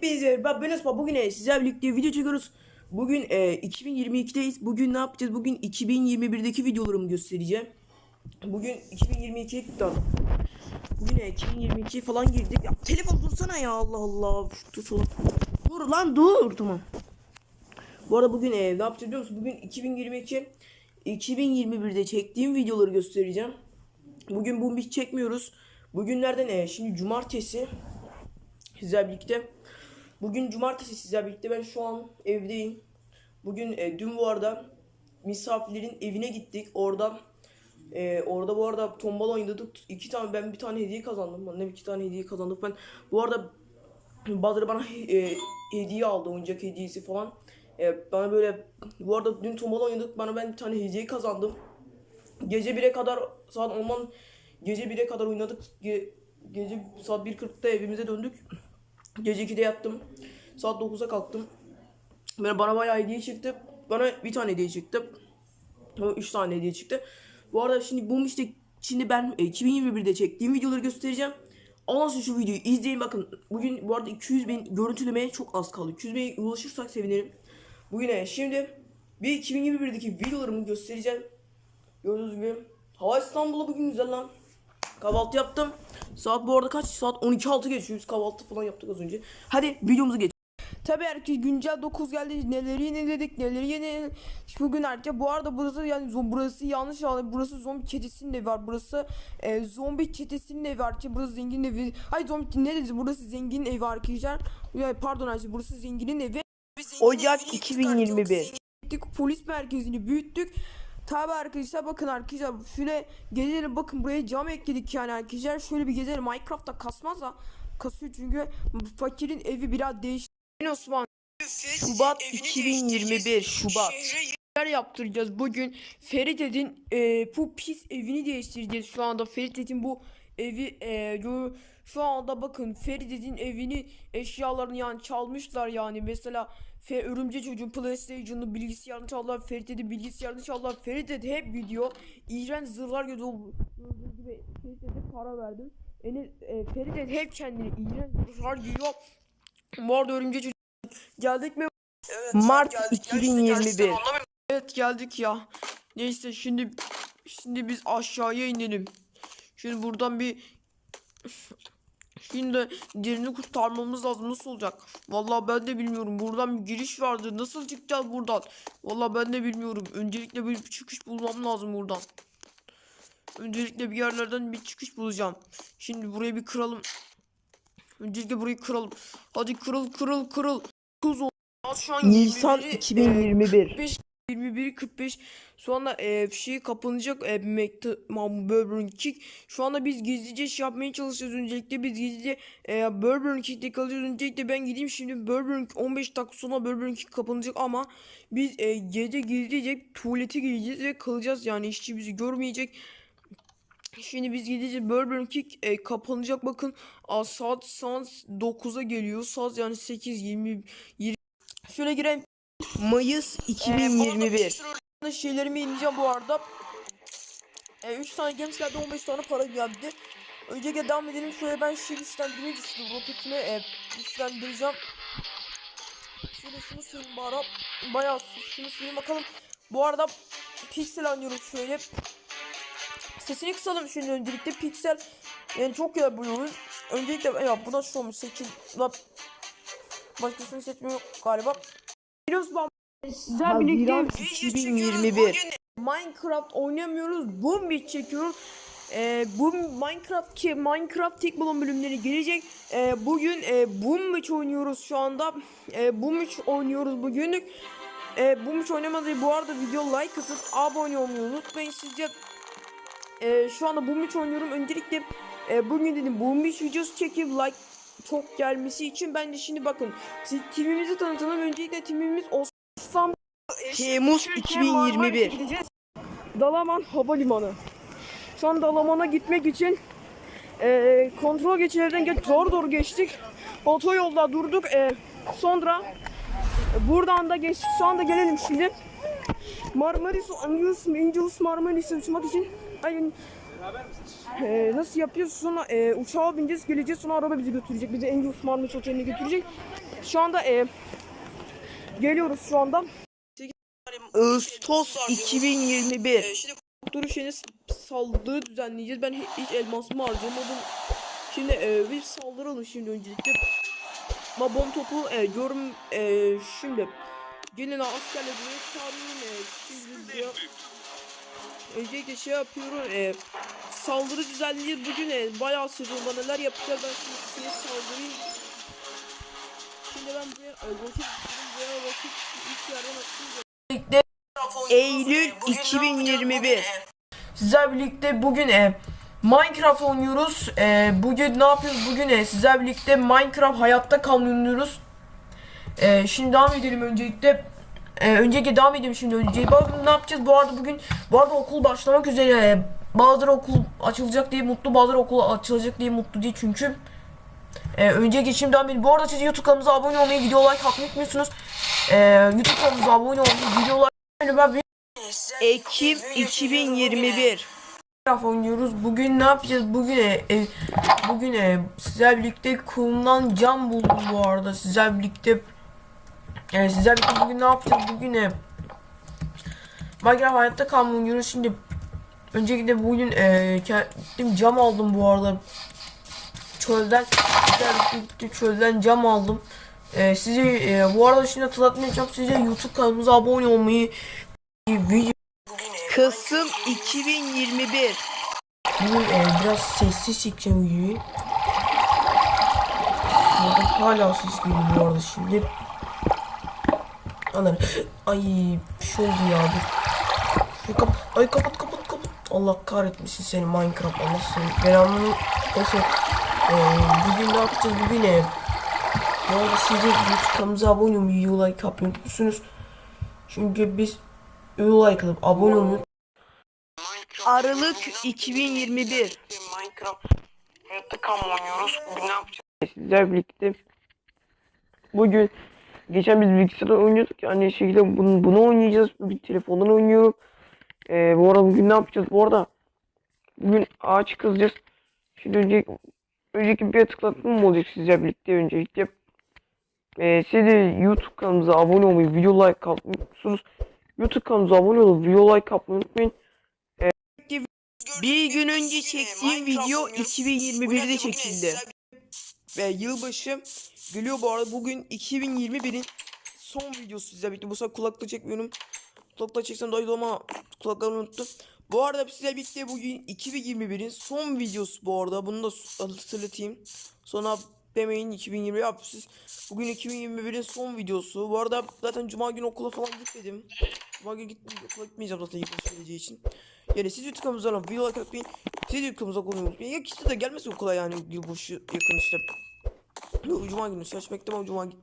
Hepinize ben Osman bugün e, sizlerle birlikte video çekiyoruz. Bugün e, 2022'deyiz. Bugün ne yapacağız? Bugün 2021'deki videolarımı göstereceğim. Bugün 2022 tamam. Bugün e, 2022 falan girdik. Ya, telefon dursana ya Allah Allah. Dur, dur, lan dur tamam. Bu arada bugün e, ne yapacağız biliyor musun? Bugün 2022 2021'de çektiğim videoları göstereceğim. Bugün bu hiç çekmiyoruz. Bugünlerden e, şimdi cumartesi sizlerle birlikte. Bugün cumartesi sizlerle birlikte ben şu an evdeyim. Bugün e, dün bu arada misafirlerin evine gittik. Orada e, orada bu arada tombala oynadık. İki tane ben bir tane hediye kazandım. Annem iki tane hediye kazandık. Ben bu arada bazıları bana e, hediye aldı. Oyuncak hediyesi falan. E, bana böyle bu arada dün tombala oynadık. Bana ben bir tane hediye kazandım. Gece 1'e kadar saat 10'dan gece 1'e kadar oynadık. Ge- gece saat 1.40'da evimize döndük. Gece 2'de yattım. Saat 9'a kalktım. Böyle bana bayağı hediye çıktı. Bana bir tane hediye çıktı. Ama 3 tane hediye çıktı. Bu arada şimdi bu işte şimdi ben e, 2021'de çektiğim videoları göstereceğim. Anlasın şu videoyu izleyin bakın. Bugün bu arada 200 bin görüntülemeye çok az kaldı. 200 bin ulaşırsak sevinirim. Bugüne şimdi bir 2021'deki videolarımı göstereceğim. Gördüğünüz gibi. Hava İstanbul'a bugün güzel lan. Kahvaltı yaptım. Saat bu arada kaç? Saat 12.06 geçiyor. Biz kahvaltı falan yaptık az önce. Hadi videomuzu geç. Tabii herkes güncel 9 geldi. Neleri yeniledik, neleri yeniledik. Bugün herkes bu arada burası yani burası yanlış yani burası zombi çetesinin evi var. Burası e, zombi çetesinin evi arkadaşlar. Burası zengin evi. Hayır zombi ne dedi? Burası zengin evi arkadaşlar. Ya, pardon arkadaşlar burası zenginin evi. Ocak 2021. Gittik polis merkezini büyüttük. Tabi arkadaşlar bakın arkadaşlar şöyle gezelim bakın buraya cam ekledik yani arkadaşlar. Şöyle bir gezelim Minecraft'ta kasmaz da kasıyor çünkü fakirin evi biraz değişti. Osman Şubat 2021 Şubat. Neler yaptıracağız? Bugün Ferit'in e, bu pis evini değiştireceğiz şu anda. Ferit'in bu evi e, şu anda bakın Ferit'in evini eşyalarını yani çalmışlar yani mesela Fe örümcek çocuğun PlayStation'ı bilgisayarını çaldılar Ferit'in bilgisayarını çaldılar Ferit hep video iğrenç zırhlar gördü ve Ferit'e para verdim Enes, e, Ferit hep kendini iğrenç zırhlar giyiyor bu arada örümcek çocuk geldik mi? Mart 2021. Evet geldik ya. Neyse şimdi şimdi biz aşağıya inelim. Şimdi buradan bir Şimdi diğerini kurtarmamız lazım. Nasıl olacak? Vallahi ben de bilmiyorum. Buradan bir giriş vardı. Nasıl çıkacağız buradan? Vallahi ben de bilmiyorum. Öncelikle bir çıkış bulmam lazım buradan. Öncelikle bir yerlerden bir çıkış bulacağım. Şimdi burayı bir kıralım. Öncelikle burayı kıralım. Hadi kırıl kırıl kırıl. Kuz Nisan 21'i, e, 2021. 21 45 şu anda e, şey kapanacak e, Burger King. Şu anda biz gizlice şey yapmaya çalışıyoruz. Öncelikle biz gizlice e, Burger King'de kalacağız öncelikle ben gideyim şimdi King 15 dakika sonra Burger King kapanacak ama biz e, gece gizlice tuvalete gireceğiz ve kalacağız. Yani işçi bizi görmeyecek. Şimdi biz gideceğiz Burger King e, kapanacak. Bakın Aa, saat saat 9'a geliyor. Saat yani 8 20 20 şöyle girelim Mayıs ee, 2021. da şeylerimi yenileceğim bu arada. E, 3 tane geldi 15 tane para geldi. Öncelikle devam edelim. Şöyle ben şey güçlendirmeyi düşündüm. Roketimi e, güçlendireceğim. Şöyle şunu söyleyeyim bari. Bayağı şunu söyleyeyim bakalım. Bu arada piksel oynuyoruz şöyle. Sesini kısalım şimdi öncelikle piksel. Yani çok güzel bu oyun. Öncelikle ya bu nasıl olmuş seçim. Lan Başkasını seçmiyor galiba. Biliyorsunuz ben sizler birlikte Haziran 2021. Minecraft oynamıyoruz. Boom bir çekiyoruz. Ee, bu Minecraft ki Minecraft tek bulun bölümleri gelecek. Ee, bugün e, Boom Beach oynuyoruz şu anda. E, Boom Beach oynuyoruz bugünlük. E, Boom Beach oynamadığı bu arada video like atıp abone olmayı unutmayın sizce. E, şu anda Boom Beach oynuyorum. Öncelikle e, bugün dedim Boom Beach videosu çekip like çok gelmesi için ben de şimdi bakın ti- timimizi tanıtalım. Öncelikle timimiz Osman Temmuz 2021. Gideceğiz. Dalaman Havalimanı. Şu an Dalaman'a gitmek için eee, kontrol geçişlerden geç zor doğru geçtik. Otoyolda durduk. Eee, sonra e, buradan da geçtik. Şu anda gelelim şimdi. Marmaris Angeles, Angeles Marmaris'e uçmak için. Ee, nasıl yapıyoruz? Sonra e, uçağa bineceğiz, geleceğiz. Sonra araba bizi götürecek. Bizi Engels Marmaris Oteli'ne götürecek. Şu anda e, geliyoruz şu anda. Ağustos 2021. Şimdi doktoru şeyine saldırı düzenleyeceğiz. Ben hi- hiç elmasımı harcamadım. Şimdi e, bir saldıralım şimdi öncelikle. Ama bomb topu e, yorum e, şimdi gelin askerle buraya çağırıyorum. E, şimdi buraya öncelikle şey yapıyorum. E, saldırı düzenleyeceğiz. Bugün e, bayağı sezonda neler yapacağız. Ben şimdi size saldırayım. Şimdi ben buraya e, roket buraya roket üç yerden atayım. Eylül 2021. Sizler birlikte bugün e, Minecraft oynuyoruz. E, bugün ne yapıyoruz? Bugün e, sizler birlikte Minecraft hayatta oynuyoruz. E, şimdi devam edelim öncelikle. E, önceki devam edelim şimdi önce. Bakın ne yapacağız? Bu arada bugün bu arada okul başlamak üzere. E, bazıları okul açılacak diye mutlu, bazıları okul açılacak diye mutlu değil çünkü. E, önce geçeyim devam edelim. Bu arada siz YouTube kanalımıza abone olmayı, video like atmayı unutmuyorsunuz. E, YouTube kanalımıza abone olmayı, video like Ekim 2021. Minecraft oynuyoruz. Bugün ne yapacağız? Bugün e, e, bugün e, sizlerle birlikte kumdan cam buldum bu arada. Sizlerle birlikte e, sizlerle birlikte bugün ne yapacağız? Bugün e, Minecraft hayatta kalma oynuyoruz. Şimdi öncelikle bugün e, kendim cam aldım bu arada. Çölden çölden cam aldım. E, size e, bu arada şimdi hatırlatmayacağım size YouTube kanalımıza abone olmayı video Kasım 2021. Bugün e, biraz sessiz çekeceğim videoyu. Burada hala ses geliyor bu arada şimdi. Anam. Ay bir şey oldu ya. Ay kapat kapat. Allah kahretmesin seni Minecraft. Allah seni. Belanı. Neyse. E, bugün ne yapacağız? Bugün e, bu arada siz de kanalımıza abone olmayı, like yapmayı unutmuşsunuz. Çünkü biz like alıp abone olmayı Aralık 2021. Minecraft hayatta kalma oynuyoruz. Bugün ne yapacağız? sizler birlikte bugün geçen biz bilgisayarda oynuyorduk yani şekilde bunu, bunu oynayacağız bugün telefondan oynuyorum ee, bu arada bugün ne yapacağız bu arada bugün ağaç kızacağız şimdi önce önceki bir tıklattım mı olacak sizler birlikte öncelikle ee, siz de youtube kanalımıza abone olmayı video like atmayı unutmuyorsunuz youtube kanalımıza abone olup video like atmayı unutmayın Bir gün önce çektiğim video 2021'de çekildi. Ve yılbaşı geliyor bu arada bugün 2021'in son videosu sizle birlikte. Bu sefer kulaklığı çekmiyorum. Kulaklığı çeksem daha iyi ama kulaklarımı unuttum. Bu arada sizle birlikte bugün 2021'in son videosu bu arada. Bunu da hatırlatayım. Sonra demeyin 2020 yap siz. Bugün 2021'in son videosu. Bu arada zaten cuma günü okula falan gitmedim. Cuma günü gitmeyeceğim, okula gitmeyeceğim zaten yılbaşı geleceği için. Yani siz YouTube kanalımıza video like atmayın. Siz YouTube kanalımıza abone olmayı unutmayın. Ya ikisi de gelmesin okula yani yılbaşı yakın işte. Cuma günü saç bekledim ama cuma gitmedim.